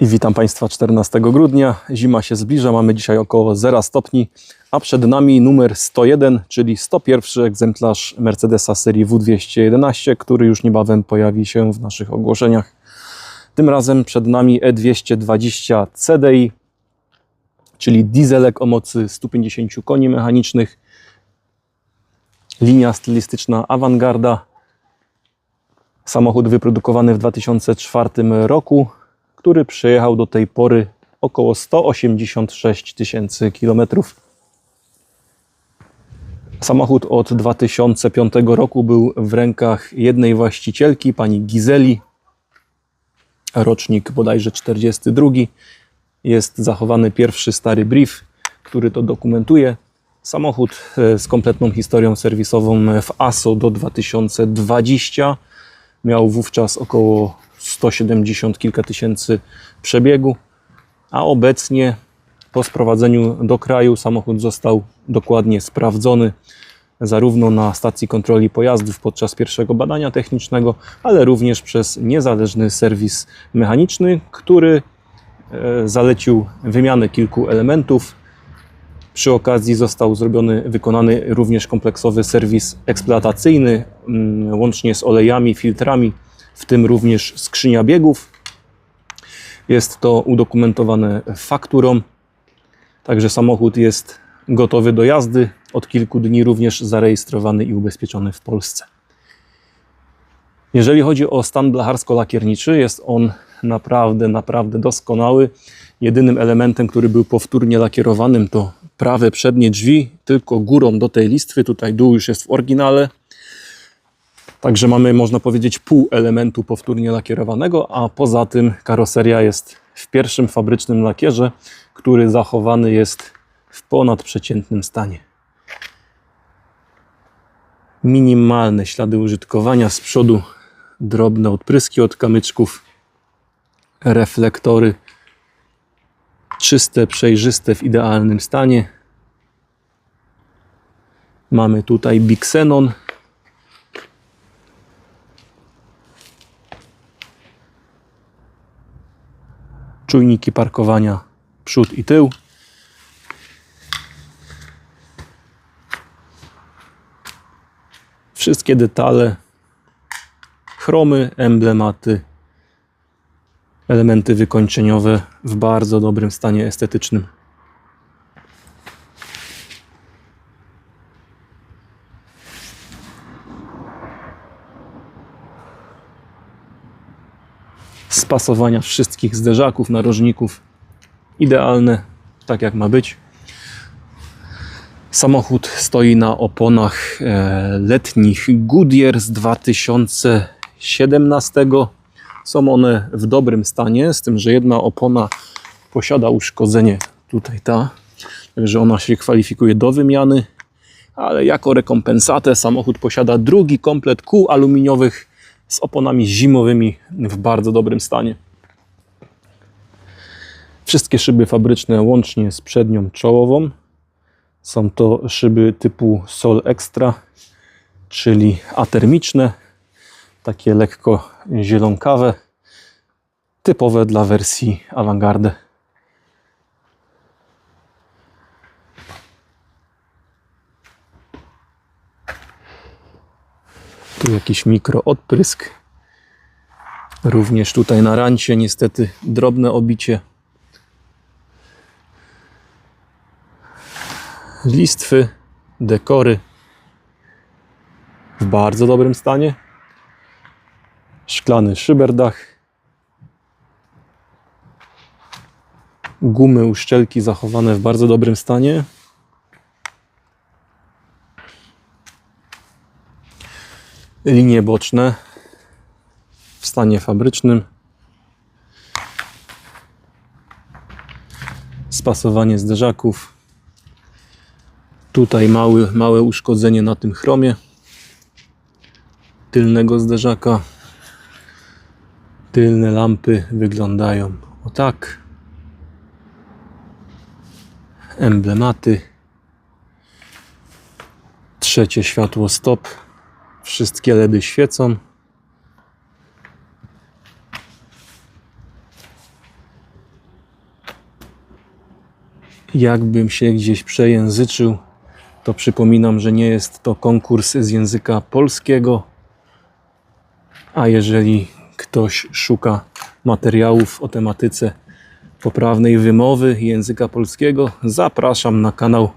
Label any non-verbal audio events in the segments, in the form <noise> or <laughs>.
I witam Państwa 14 grudnia. Zima się zbliża, mamy dzisiaj około 0 stopni, a przed nami numer 101, czyli 101 egzemplarz Mercedesa serii W211, który już niebawem pojawi się w naszych ogłoszeniach. Tym razem przed nami E E220 CDI, czyli dieselek o mocy 150 koni mechanicznych, linia stylistyczna Avangarda, Samochód wyprodukowany w 2004 roku, który przejechał do tej pory około 186 tysięcy kilometrów. Samochód od 2005 roku był w rękach jednej właścicielki, pani Gizeli. Rocznik bodajże 42. Jest zachowany pierwszy stary brief, który to dokumentuje. Samochód e, z kompletną historią serwisową w ASO do 2020 miał wówczas około 170 kilka tysięcy przebiegu, a obecnie po sprowadzeniu do kraju samochód został dokładnie sprawdzony zarówno na stacji kontroli pojazdów podczas pierwszego badania technicznego, ale również przez niezależny serwis mechaniczny, który e, zalecił wymianę kilku elementów. Przy okazji został zrobiony, wykonany również kompleksowy serwis eksploatacyjny, mm, łącznie z olejami, filtrami, w tym również skrzynia biegów. Jest to udokumentowane fakturą, także samochód jest gotowy do jazdy. Od kilku dni również zarejestrowany i ubezpieczony w Polsce. Jeżeli chodzi o stan blacharsko-lakierniczy, jest on naprawdę, naprawdę doskonały. Jedynym elementem, który był powtórnie lakierowanym, to prawe przednie drzwi, tylko górą do tej listwy. Tutaj dół już jest w oryginale. Także mamy, można powiedzieć, pół elementu powtórnie lakierowanego, a poza tym karoseria jest w pierwszym fabrycznym lakierze, który zachowany jest w ponadprzeciętnym stanie. Minimalne ślady użytkowania z przodu, drobne odpryski od kamyczków, reflektory czyste, przejrzyste, w idealnym stanie. Mamy tutaj Bixenon. Czujniki parkowania przód i tył. Wszystkie detale, chromy, emblematy, elementy wykończeniowe w bardzo dobrym stanie estetycznym. Spasowania wszystkich zderzaków, narożników. Idealne, tak jak ma być. Samochód stoi na oponach e, letnich Goodyear z 2017 są one w dobrym stanie, z tym, że jedna opona posiada uszkodzenie, tutaj ta, że ona się kwalifikuje do wymiany, ale jako rekompensatę samochód posiada drugi komplet kół aluminiowych z oponami zimowymi w bardzo dobrym stanie. Wszystkie szyby fabryczne łącznie z przednią czołową są to szyby typu Sol Extra, czyli atermiczne, takie lekko zielonkawe, typowe dla wersji Avangardy. Tu jakiś mikro odprysk. Również tutaj na rancie niestety drobne obicie. Listwy, dekory w bardzo dobrym stanie szklany szyberdach, gumy uszczelki zachowane w bardzo dobrym stanie. Linie boczne w stanie fabrycznym. Spasowanie zderzaków. Tutaj mały, małe uszkodzenie na tym chromie tylnego zderzaka. Tylne lampy wyglądają o tak. Emblematy. Trzecie światło stop. Wszystkie LEDy świecą. Jakbym się gdzieś przejęzyczył, to przypominam, że nie jest to konkurs z języka polskiego. A jeżeli ktoś szuka materiałów o tematyce poprawnej wymowy języka polskiego, zapraszam na kanał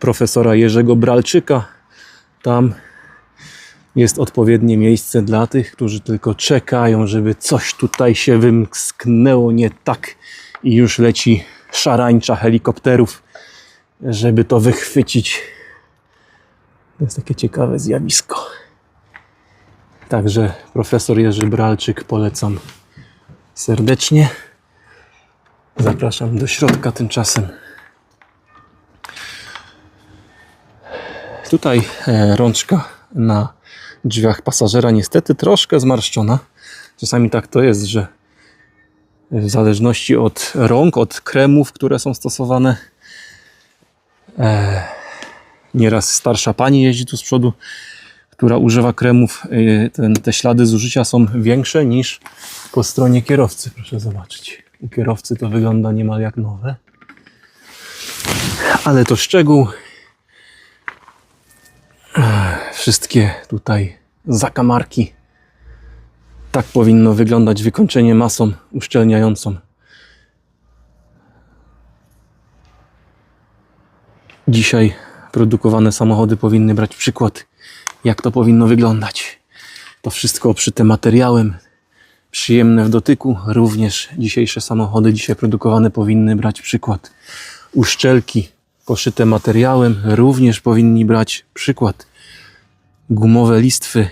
profesora Jerzego Bralczyka. Tam jest odpowiednie miejsce dla tych, którzy tylko czekają, żeby coś tutaj się wymsknęło nie tak i już leci szarańcza helikopterów, żeby to wychwycić. To jest takie ciekawe zjawisko. Także profesor Jerzy Bralczyk polecam serdecznie. Zapraszam do środka tymczasem. Tutaj e, rączka na drzwiach pasażera niestety troszkę zmarszczona. Czasami tak to jest, że w zależności od rąk, od kremów, które są stosowane, e, nieraz starsza pani jeździ tu z przodu, która używa kremów, e, ten, te ślady zużycia są większe niż po stronie kierowcy. Proszę zobaczyć. U kierowcy to wygląda niemal jak nowe. Ale to szczegół. Ech, Wszystkie tutaj zakamarki. Tak powinno wyglądać wykończenie masą uszczelniającą. Dzisiaj produkowane samochody powinny brać przykład, jak to powinno wyglądać. To wszystko obszyte materiałem, przyjemne w dotyku. Również dzisiejsze samochody, dzisiaj produkowane, powinny brać przykład. Uszczelki poszyte materiałem również powinni brać przykład. Gumowe listwy.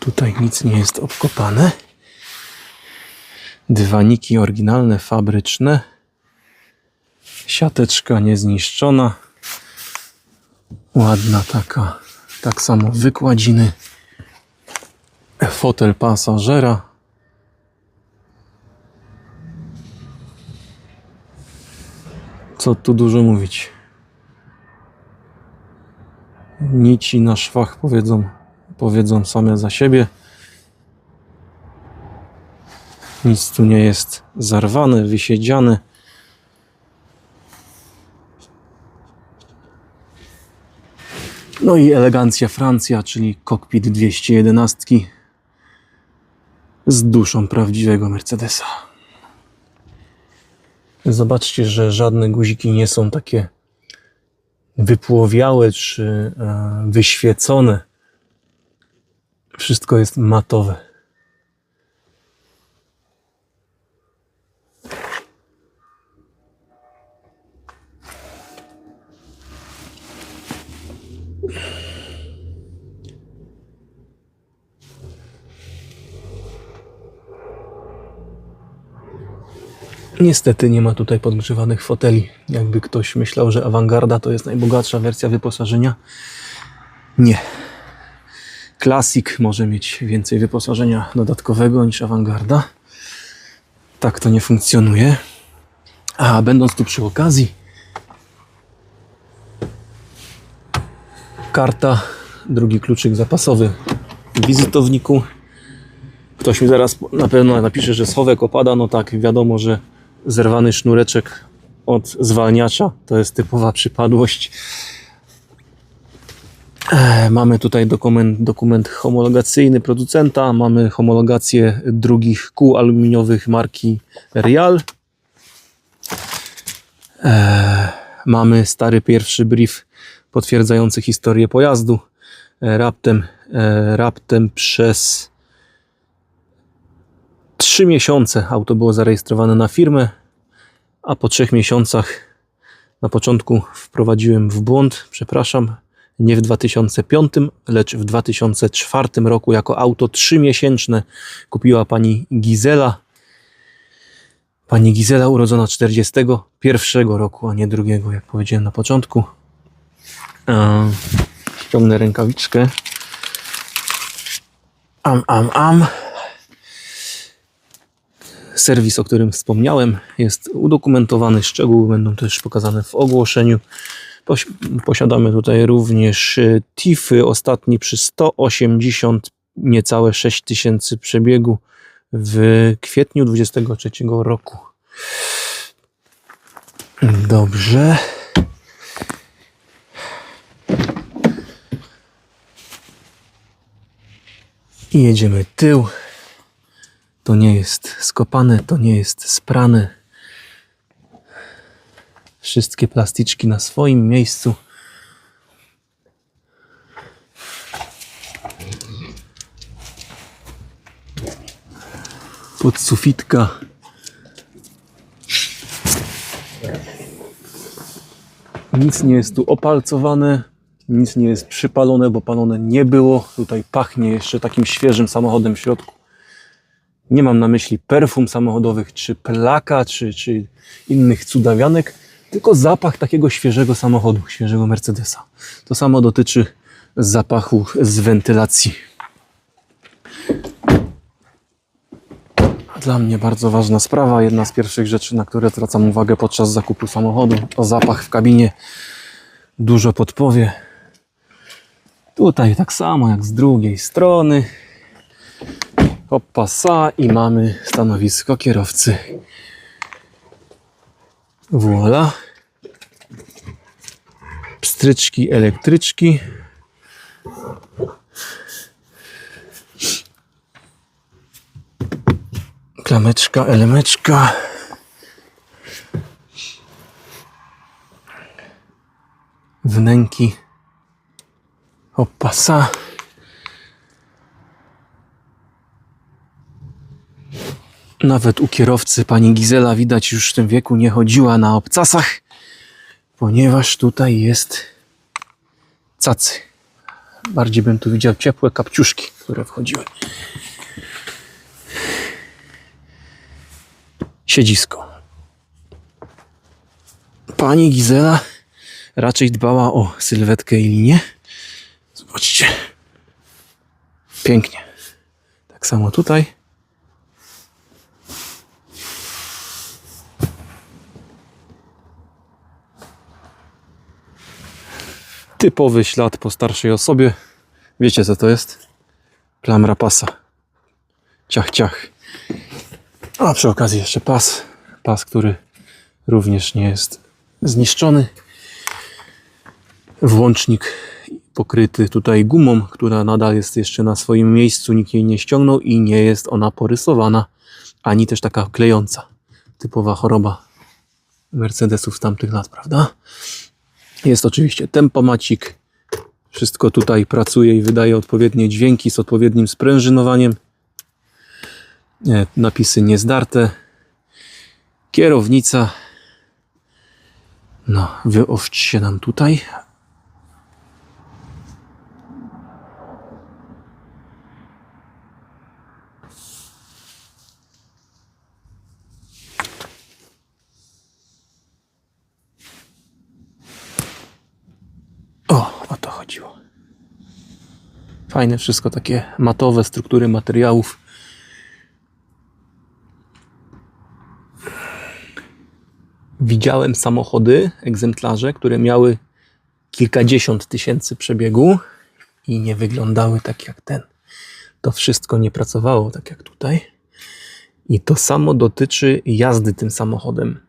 Tutaj nic nie jest obkopane. Dywaniki oryginalne, fabryczne. Siateczka niezniszczona. Ładna taka, tak samo wykładziny. Fotel pasażera. Co tu dużo mówić. Nici na szwach powiedzą, powiedzą same za siebie. Nic tu nie jest zarwane, wysiedziane. No i elegancja Francja, czyli kokpit 211 z duszą prawdziwego Mercedesa. Zobaczcie, że żadne guziki nie są takie wypłowiałe czy e, wyświecone. Wszystko jest matowe. Niestety nie ma tutaj podgrzewanych foteli. Jakby ktoś myślał, że awangarda to jest najbogatsza wersja wyposażenia. Nie. Classic może mieć więcej wyposażenia dodatkowego niż awangarda. Tak to nie funkcjonuje. A będąc tu przy okazji, karta, drugi kluczyk zapasowy w wizytowniku. Ktoś mi zaraz na pewno napisze, że schowek opada. No tak, wiadomo, że zerwany sznureczek od zwalniacza to jest typowa przypadłość. Mamy tutaj dokument, dokument homologacyjny producenta, mamy homologację drugich kół aluminiowych marki Real. E, Mamy stary pierwszy brief potwierdzający historię pojazdu. E, Raptem, e, raptem przez 3 miesiące auto było zarejestrowane na firmę, a po 3 miesiącach na początku wprowadziłem w błąd, przepraszam, nie w 2005, lecz w 2004 roku jako auto 3-miesięczne kupiła pani Gizela. Pani Gizela urodzona 41 roku, a nie drugiego, jak powiedziałem na początku. Ściągnę rękawiczkę. Am, am, am. Serwis, o którym wspomniałem, jest udokumentowany. Szczegóły będą też pokazane w ogłoszeniu. Posiadamy tutaj również TIFy, ostatni przy 180 niecałe 6000 przebiegu w kwietniu 23 roku. Dobrze. I jedziemy tył. To nie jest skopane, to nie jest sprane. Wszystkie plastyczki na swoim miejscu. Podsufitka. Nic nie jest tu opalcowane, nic nie jest przypalone, bo palone nie było. Tutaj pachnie jeszcze takim świeżym samochodem w środku. Nie mam na myśli perfum samochodowych, czy plaka, czy, czy innych cudawianek, tylko zapach takiego świeżego samochodu, świeżego Mercedesa. To samo dotyczy zapachu z wentylacji. Dla mnie bardzo ważna sprawa, jedna z pierwszych rzeczy, na które zwracam uwagę podczas zakupu samochodu, to zapach w kabinie. Dużo podpowie. Tutaj tak samo jak z drugiej strony. Opasa i mamy stanowisko kierowcy. Voila. Pstryczki, elektryczki. Klameczka, elemeczka. Wnęki. Opasa. Nawet u kierowcy pani Gizela widać już w tym wieku nie chodziła na obcasach, ponieważ tutaj jest cacy. Bardziej bym tu widział ciepłe kapciuszki, które wchodziły. Siedzisko. Pani Gizela raczej dbała o sylwetkę i linię. Zobaczcie. Pięknie. Tak samo tutaj. Typowy ślad po starszej osobie. Wiecie co to jest? Plamra pasa. Ciach, ciach. A przy okazji jeszcze pas. Pas, który również nie jest zniszczony. Włącznik pokryty tutaj gumą, która nadal jest jeszcze na swoim miejscu. Nikt jej nie ściągnął i nie jest ona porysowana, ani też taka klejąca. Typowa choroba Mercedesów z tamtych lat, prawda? Jest oczywiście tempomacik. Wszystko tutaj pracuje i wydaje odpowiednie dźwięki z odpowiednim sprężynowaniem. Nie, napisy niezdarte. Kierownica. No, wyoszcz się nam tutaj. O, o to chodziło. Fajne wszystko takie matowe struktury materiałów. Widziałem samochody, egzemplarze, które miały kilkadziesiąt tysięcy przebiegu i nie wyglądały tak jak ten. To wszystko nie pracowało tak jak tutaj. I to samo dotyczy jazdy tym samochodem.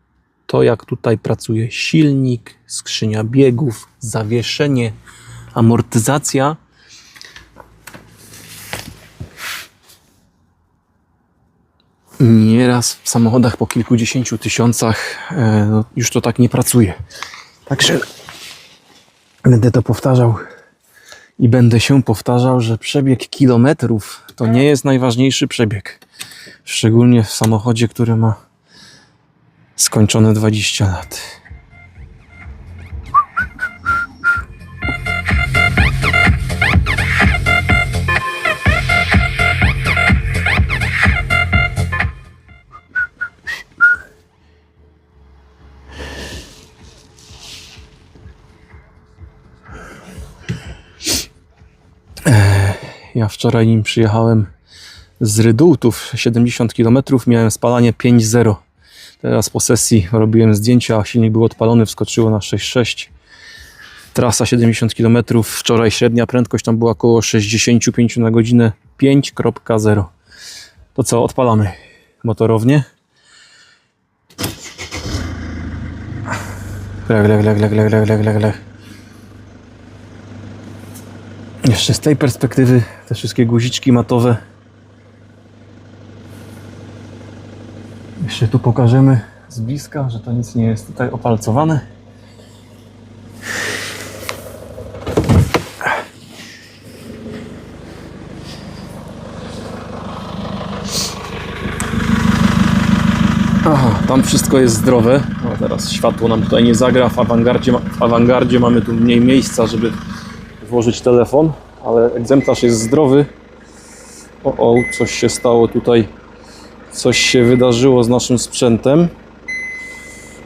To jak tutaj pracuje silnik, skrzynia biegów, zawieszenie, amortyzacja. Nieraz w samochodach po kilkudziesięciu tysiącach e, no, już to tak nie pracuje. Także będę to powtarzał i będę się powtarzał, że przebieg kilometrów to nie jest najważniejszy przebieg. Szczególnie w samochodzie, który ma skończone 20 lat. Ja wczoraj nim przyjechałem z Rydultów 70 km miałem spalanie 5.0. Teraz po sesji robiłem zdjęcia, silnik był odpalony, wskoczyło na 6.6. Trasa 70 km, wczoraj średnia prędkość tam była około 65 na godzinę 5.0. To co, odpalamy motorownię. Lech, lech, lech, lech, lech, lech, lech, lech. Jeszcze z tej perspektywy te wszystkie guziczki matowe. Jeszcze tu pokażemy z bliska, że to nic nie jest tutaj opalcowane. Aha, tam wszystko jest zdrowe. No teraz światło nam tutaj nie zagra. W awangardzie, w awangardzie mamy tu mniej miejsca, żeby włożyć telefon, ale egzemplarz jest zdrowy. O, o, coś się stało tutaj. Coś się wydarzyło z naszym sprzętem.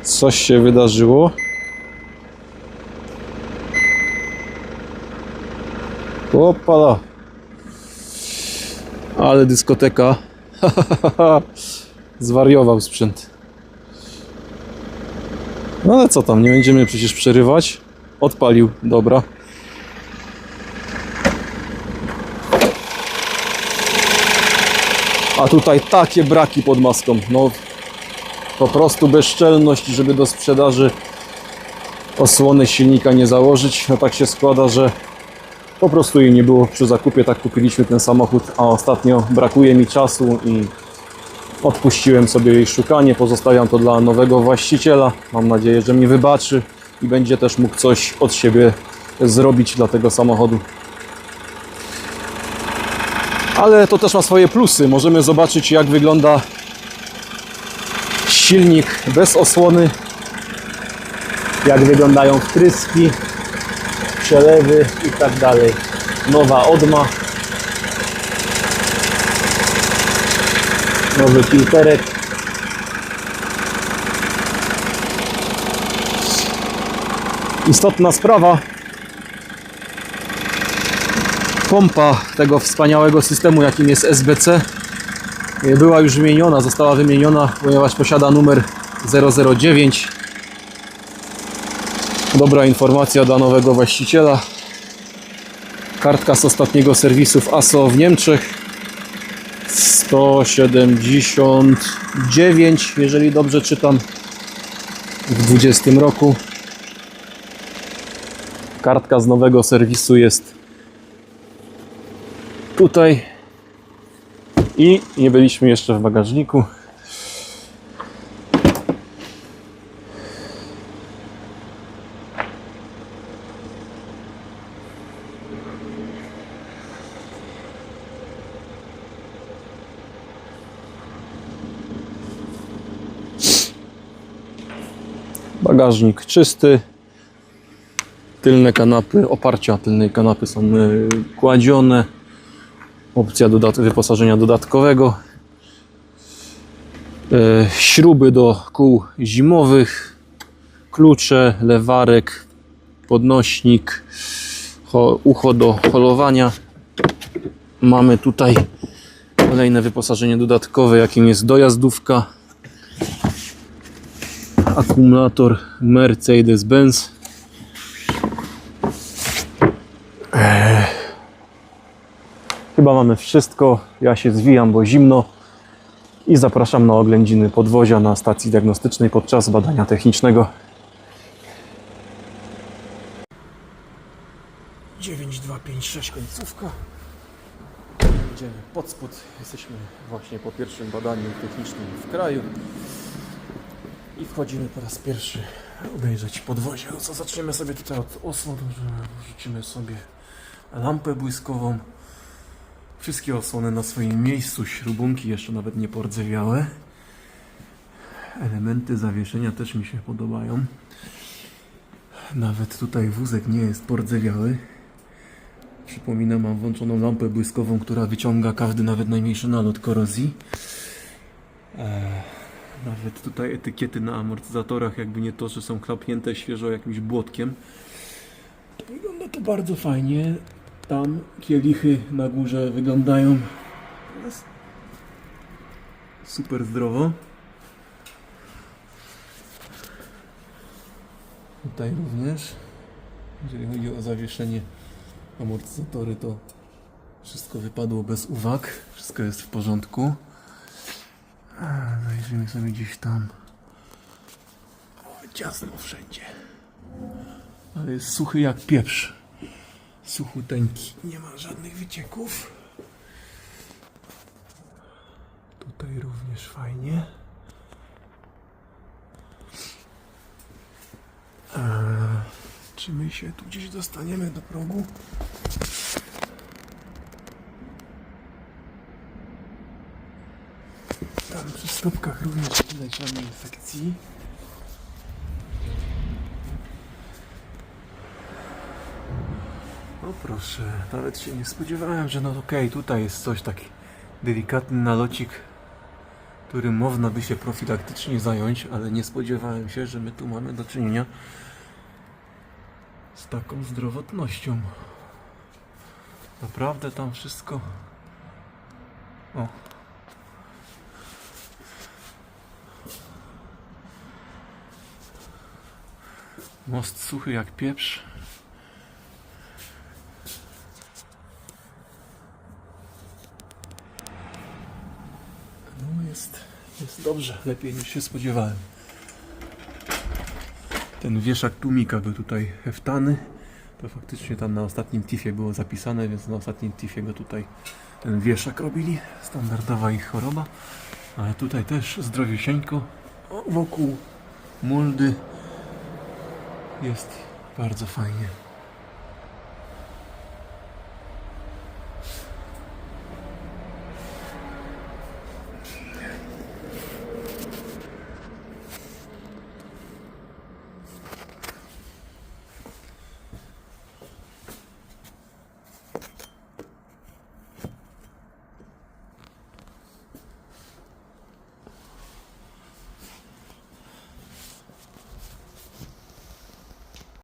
Coś się wydarzyło. Opala. Ale dyskoteka. <laughs> Zwariował sprzęt. No ale co tam, nie będziemy przecież przerywać. Odpalił, dobra. A tutaj takie braki pod maską. No po prostu bezczelność, żeby do sprzedaży osłony silnika nie założyć. No tak się składa, że po prostu jej nie było przy zakupie, tak kupiliśmy ten samochód, a ostatnio brakuje mi czasu i odpuściłem sobie jej szukanie. Pozostawiam to dla nowego właściciela. Mam nadzieję, że mi wybaczy i będzie też mógł coś od siebie zrobić dla tego samochodu. Ale to też ma swoje plusy. Możemy zobaczyć, jak wygląda silnik bez osłony, jak wyglądają wtryski, przelewy i tak dalej. Nowa odma, nowy filterek. Istotna sprawa. Pompa tego wspaniałego systemu, jakim jest SBC, była już wymieniona, została wymieniona, ponieważ posiada numer 009. Dobra informacja dla nowego właściciela. Kartka z ostatniego serwisu w ASO w Niemczech. 179, jeżeli dobrze czytam, w 20 roku. Kartka z nowego serwisu jest tutaj. I nie byliśmy jeszcze w bagażniku. Bagażnik czysty. Tylne kanapy, oparcia tylnej kanapy są y, kładzione. Opcja dodat wyposażenia dodatkowego. E, śruby do kół zimowych. Klucze, lewarek, podnośnik, ho, ucho do holowania. Mamy tutaj kolejne wyposażenie dodatkowe, jakim jest dojazdówka. Akumulator Mercedes-Benz. Chyba mamy wszystko. Ja się zwijam, bo zimno. I zapraszam na oględziny podwozia na stacji diagnostycznej podczas badania technicznego. 9256 końcówka. Idziemy pod spód. Jesteśmy właśnie po pierwszym badaniu technicznym w kraju. I wchodzimy po raz pierwszy obejrzeć podwozie. Co zaczniemy sobie tutaj od osłon, że wrzucimy sobie lampę błyskową. Wszystkie osłony na swoim miejscu, śrubunki jeszcze nawet nie pordzewiałe. Elementy zawieszenia też mi się podobają. Nawet tutaj wózek nie jest pordzewiały. Przypominam, mam włączoną lampę błyskową, która wyciąga każdy, nawet najmniejszy nalot korozji. Eee, nawet tutaj etykiety na amortyzatorach, jakby nie to, że są chlapnięte świeżo jakimś błotkiem. Wygląda to bardzo fajnie. Tam kielichy na górze wyglądają super zdrowo. Tutaj również, jeżeli chodzi o zawieszenie amortyzatory, to Wszystko wypadło bez uwag. Wszystko jest w porządku. Zajrzyjmy sobie gdzieś tam. O, ciasno wszędzie. Ale jest suchy jak pieprz. Suchuteńki. Nie ma żadnych wycieków. Tutaj również fajnie. Eee, czy my się tu gdzieś dostaniemy do progu? Tam przy stopkach również widać żadnej infekcji. O proszę, nawet się nie spodziewałem, że no okej, tutaj jest coś taki delikatny nalocik, którym można by się profilaktycznie zająć, ale nie spodziewałem się, że my tu mamy do czynienia z taką zdrowotnością. Naprawdę tam wszystko. O. Most suchy jak pieprz. No jest, jest dobrze, lepiej niż się spodziewałem. Ten wieszak tłumika był tutaj heftany. To faktycznie tam na ostatnim tifie było zapisane, więc na ostatnim tifie go tutaj ten wieszak robili. Standardowa ich choroba. Ale tutaj też zdrowiusieńko. Wokół muldy jest bardzo fajnie.